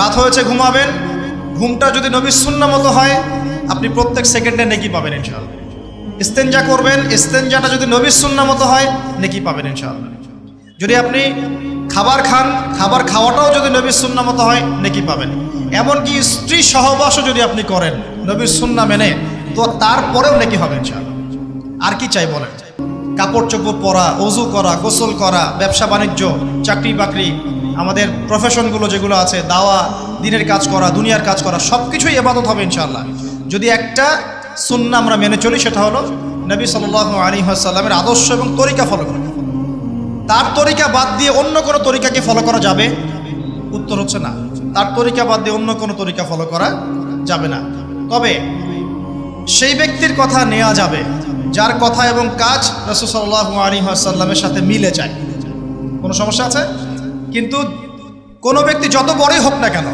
রাত হয়েছে, ঘুমাবেন। ঘুমটা যদি নবীর সুন্না মতো হয়, আপনি প্রত্যেক সেকেন্ডে নেকি পাবেন ইনশাআল্লাহ। ইস্তেঞ্জা করবেন ইস্তেঞ্জাটা যদি নবীর সুন্না মতো হয়, নেকি পাবেন ইনশাআল্লাহ। যদি আপনি খাবার খান, খাবার খাওয়াটাও যদি নবীর সুন্না মতো হয়, নেকি পাবেন। এমনকি স্ত্রী সহবাসও যদি আপনি করেন, নবীর সুন্না মেনে, তো তারপরেও নেকি হবে ইনশাআল্লাহ। আর কি চাই বলেন? কাপড় চোপড় পরা, অজু করা, গোসল করা ব্যবসা বাণিজ্য চাকরি বাকরি আমাদের প্রফেশনগুলো যেগুলো আছে, দাওয়া, দিনের কাজ করা, দুনিয়ার কাজ করা সব কিছুই এবাদত হবে ইনশাল্লাহ যদি একটা সুন্না আমরা মেনে চলি, সেটা হলো নবী সাল্লাহ আলী আসাল্লামের আদর্শ এবং তরিকা ফলো করা। তার তরিকা বাদ দিয়ে অন্য কোনো তরিকাকে ফলো করা যাবে? উত্তর হচ্ছে না। তার তরিকা বাদ দিয়ে অন্য কোনো তরিকা ফলো করা যাবে না। তবে সেই ব্যক্তির কথা নেওয়া যাবে, যার কথা এবং কাজ রসুসাল্লাহ আলী আসাল্লামের সাথে মিলে যায়। কোনো সমস্যা আছে? কিন্তু কোনো ব্যক্তি যত বড়ই হোক না কেন,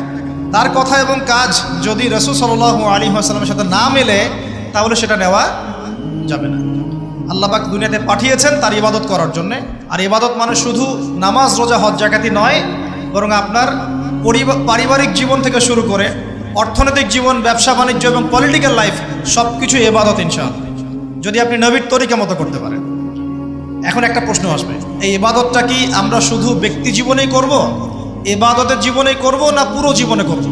তার কথা এবং কাজ যদি রসুল সাল্লাহ আলী আসাল্লামের সাথে না মেলে, তাহলে সেটা নেওয়া যাবে না। আল্লাহবাক দুনিয়াতে পাঠিয়েছেন তার ইবাদত করার জন্যে। আর ইবাদত মানে শুধু নামাজ, রোজা, হজ জাকাতি নয়, বরং আপনার পারিবারিক জীবন থেকে শুরু করে অর্থনৈতিক জীবন, ব্যবসা, বাণিজ্য এবং পলিটিক্যাল লাইফ সব কিছু এবাদত ইনশাআল্লাহ। যদি আপনি নবীর তরিকা মতো করতে পারেন। এখন একটা প্রশ্ন আসবে, এই ইবাদতটা কি আমরা শুধু ব্যক্তি জীবনেই করব এবাদতের জীবনেই করব না পুরো জীবনে করব?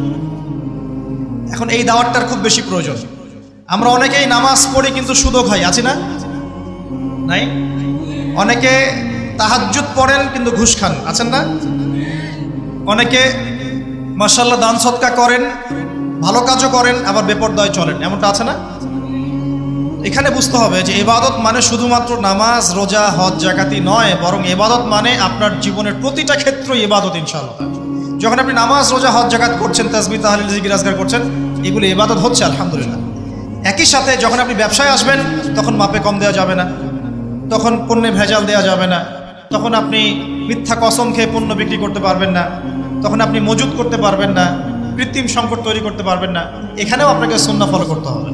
এখন এই দাওয়াতটার খুব বেশি প্রয়োজন। আমরা অনেকেই নামাজ পড়ি কিন্তু সুদও খাই আছি না? নাই? অনেকে তাহাজ্জুদ পড়েন কিন্তু ঘুষ খান, আছেন না? অনেকে মার্শাল্লাহ দান সৎকা করেন, ভালো কাজও করেন, আবার বেপরদয় চলেন, এমনটা আছে না? এখানে বুঝতে হবে যে এবাদত মানে শুধুমাত্র নামাজ, রোজা, হজ, জাকাতি নয়, বরং এবাদত মানে আপনার জীবনের প্রতিটা ক্ষেত্র এবাদত ইনশাআল্লাহ। যখন আপনি নামাজ, রোজা, হজ, জাকাত করছেন তাসবি তাহলিল জিকির আজগার করছেন, এগুলো এবাদত হচ্ছে, আলহামদুলিল্লাহ। একই সাথে যখন আপনি ব্যবসায় আসবেন, তখন মাপে কম দেওয়া যাবে না, তখন পণ্যে ভেজাল দেওয়া যাবে না, তখন আপনি মিথ্যা কসম খেয়ে পণ্য বিক্রি করতে পারবেন না, তখন আপনি মজুত করতে পারবেন না, কৃত্রিম সংকট তৈরি করতে পারবেন না, এখানেও আপনাকে সুন্না ফলো করতে হবে।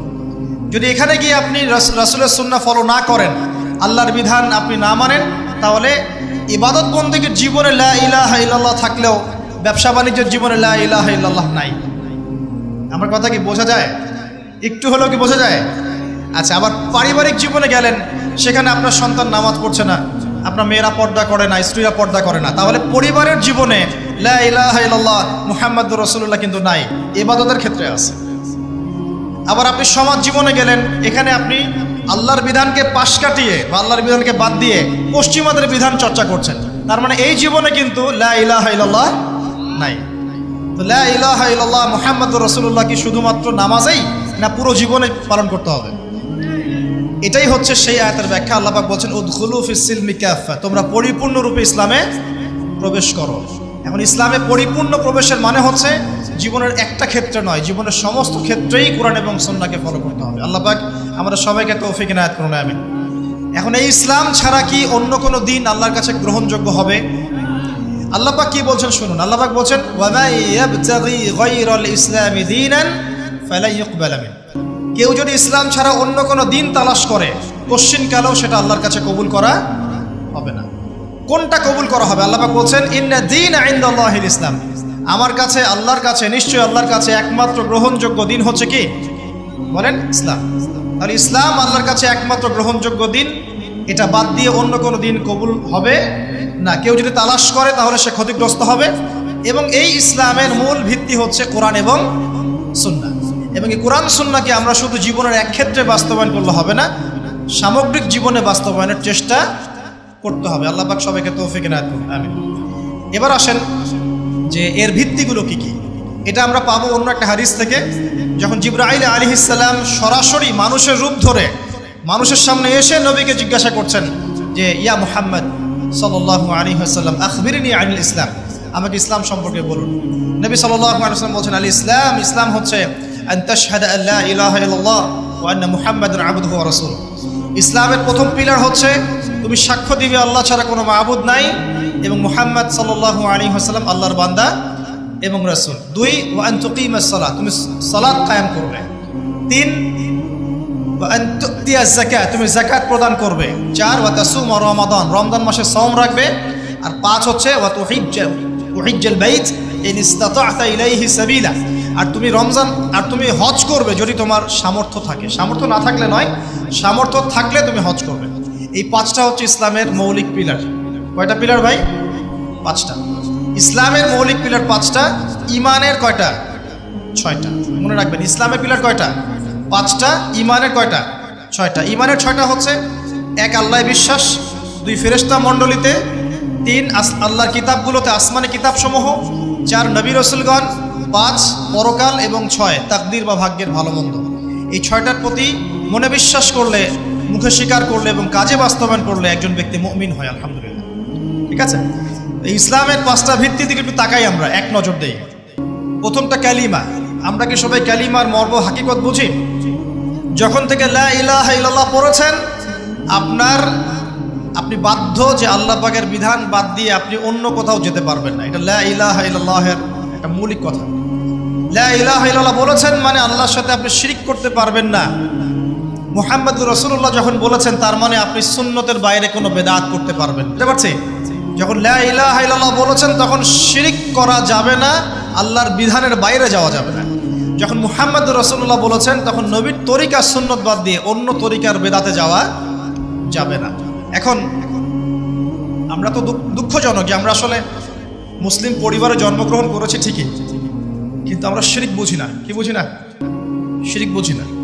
যদি এখানে গিয়ে আপনি রাস- রাসূলের সুন্না ফলো না করেন, আল্লাহর বিধান আপনি না মানেন, তাহলে ইবাদত বন্দীকে জীবনে লা ইলাহা ইল্লাল্লাহ থাকলেও ব্যবসা বাণিজ্যের জীবনে লা ইলাহা ইল্লাল্লাহ নাই। আমার কথা কি বোঝা যায়? একটু হলেও কি বোঝা যায়? আচ্ছা আবার পারিবারিক জীবনে গেলেন, সেখানে আপনার সন্তান নামাজ পড়ছে না, আপনার মেয়েরা পর্দা করে না, স্ত্রীরা পর্দা করে না, তাহলে পরিবারের জীবনে লা ইলাহা ইল্লাল্লাহ মুহাম্মাদুর রাসূলুল্লাহ কিন্তু নাই, ইবাদতের ক্ষেত্রে আছে। আবার আপনি সমাজ জীবনে গেলেন, এখানে আপনি আল্লাহর বিধানকে পাশ কাটিয়ে বা আল্লাহর বিধানকে বাদ দিয়ে পশ্চিমাদের বিধান চর্চা করছেন। তার মানে এই জীবনে কিন্তু লা ইলাহা ইল্লাল্লাহ নাই। তো লা ইলাহা ইল্লাল্লাহ মুহাম্মাদুর রাসূলুল্লাহ কি শুধুমাত্র নামাজেই না পুরো জীবনে পালন করতে হবে? এটাই হচ্ছে সেই আয়াতের ব্যাখ্যা। আল্লাহ বলছেন, উদখুলু ফিস সিলমি তোমরা পরিপূর্ণরূপে ইসলামে প্রবেশ করো। এখন ইসলামে পরিপূর্ণ প্রবেশের মানে হচ্ছে জীবনের একটা ক্ষেত্রে নয়, জীবনের সমস্ত ক্ষেত্রেই কোরআন এবং সন্নাকে ফলো করতে হবে। আল্লাহ পাক আমাদের সবাইকে তৌফিক নায়াত করুন আমি এখন এই ইসলাম ছাড়া কি অন্য কোনো দিন আল্লাহর কাছে গ্রহণযোগ্য হবে? আল্লাহ পাক কি বলছেন শুনুন, আল্লাহ পাক বলছেন ইসলামি কেউ যদি ইসলাম ছাড়া অন্য কোনো দিন তালাশ করে কালেও সেটা আল্লাহর কাছে কবুল করা হবে না। কোনটা কবুল করা হবে? আল্লাহ বলছেন, ইন্না দিন ইনদাল্লাহিল ইসলাম। আমার কাছে, আল্লাহর কাছে, নিশ্চয়ই আল্লাহর কাছে একমাত্র গ্রহণযোগ্য দিন হচ্ছে কি? বলেন, ইসলাম। তাহলে ইসলাম আল্লাহর কাছে একমাত্র গ্রহণযোগ্য দিন, এটা বাদ দিয়ে অন্য কোনো দিন কবুল হবে না। কেউ যদি তালাশ করে, তাহলে সে ক্ষতিগ্রস্ত হবে। এবং এই ইসলামের মূল ভিত্তি হচ্ছে কোরআন এবং সুন্না এবং এই কোরআন সুন্নাকে আমরা শুধু জীবনের এক ক্ষেত্রে বাস্তবায়ন করলে হবে না, সামগ্রিক জীবনে বাস্তবায়নের চেষ্টা করতে হবে। আল্লাহ পাক সবাইকে তৌফিক না আমি এবার আসেন যে এর ভিত্তিগুলো কি কি? এটা আমরা পাবো অন্য একটা হাদিস থেকে। যখন জিব্রাইল আলী ইসাল্লাম সরাসরি মানুষের রূপ ধরে মানুষের সামনে এসে নবীকে জিজ্ঞাসা করছেন যে, ইয়া মুহাম্মদ সাল্লাহ আলী হাসাল্লাম আখবিরিনী আনিল ইসলাম? আমাকে ইসলাম সম্পর্কে বলুন। নবী সাল্লাহ আলসালাম বলছেন, আলী ইসলাম ইসলাম হচ্ছে ইসলামের প্রথম পিলার হচ্ছে তুমি সাক্ষ্য দিবে আল্লাহ ছাড়া কোনো মাহবুদ নাই এবং মুহাম্মদ সাল্লাল্লাহু আলাইহি ওয়াসাল্লাম আল্লাহর বান্দা এবং রাসূল। দুই, ওয়া আন তুকিমাস সালাত, তুমি সালাত কায়েম করবে। তিন তুমি যাকাত প্রদান করবে। চার, ওয়া তাসুম রমাদান, রমজান মাসে সম রাখবে। আর পাঁচ হচ্ছে, ওয়া তুহিজ্জা, তুহিজ্জাল বাইত, ইন ইস্তাতা'তা ইলাইহি সাবিলা। আর তুমি রমজান, আর তুমি হজ করবে যদি তোমার সামর্থ্য থাকে। সামর্থ্য না থাকলে নয়, সামর্থ্য থাকলে তুমি হজ করবে। এই পাঁচটা হচ্ছে ইসলামের মৌলিক পিলার। কয়টা পিলার ভাই? পাঁচটা। ইসলামের মৌলিক পিলার পাঁচটা, ইমানের কয়টা? ছয়টা। মনে রাখবেন, ইসলামের পিলার কয়টা? পাঁচটা, ইমানের কয়টা? ছয়টা। ইমানের ছয়টা হচ্ছে, এক আল্লাহ বিশ্বাস, দুই ফেরেস্তা মণ্ডলীতে, তিন আল্লাহর কিতাবগুলোতে আসমানি কিতাবসমূহ, চার নবী রসুলগণ, পাঁচ পরকাল এবং ছয়। তাকদির বা ভাগ্যের ভালো মন্দ। এই ছয়টার প্রতি মনে বিশ্বাস করলে মুখে স্বীকার করলে এবং কাজে বাস্তবায়ন করলে একজন ব্যক্তি মমিন হয়, আলহামদুলিল্লাহ। ঠিক আছে? ইসলামের পাঁচটা ভিত্তি দিকে একটু তাকাই আমরা, এক নজর দেই। প্রথমটা ক্যালিমা। আমরা কি সবাই ক্যালিমার মর্ম হাকিকত বুঝি? যখন থেকে লা ইলাহা ইল্লাল্লাহ পড়েছেন, আপনার, আপনি বাধ্য যে আল্লাহ পাকের বিধান বাদ দিয়ে আপনি অন্য কোথাও যেতে পারবেন না। এটা লা ইলাহা একটা মৌলিক কথা। লা বলেছেন মানে আল্লাহর সাথে আপনি শিরিক করতে পারবেন না। মুহাম্মদ রসুল্লাহ যখন বলেছেন, তার মানে আপনি সুন্নতের বাইরে কোনো বেদাত করতে পারবেন বুঝতে পারছি? যখন লা ইলাহা ইল্লাল্লাহ বলেছেন, তখন শিরিক করা যাবে না, আল্লাহর বিধানের বাইরে যাওয়া যাবে না। যখন মুহাম্মদ রসুল্লাহ বলেছেন, তখন নবীর তরিকা সুন্নত বাদ দিয়ে অন্য তরিকার বেদাতে যাওয়া যাবে না। এখন আমরা তো দুঃখ- দুঃখজনক যে আমরা আসলে মুসলিম পরিবারে জন্মগ্রহণ করেছি ঠিকই, কিন্তু আমরা শিরিক বুঝি না। কি বুঝি না? শিরিক বুঝি না।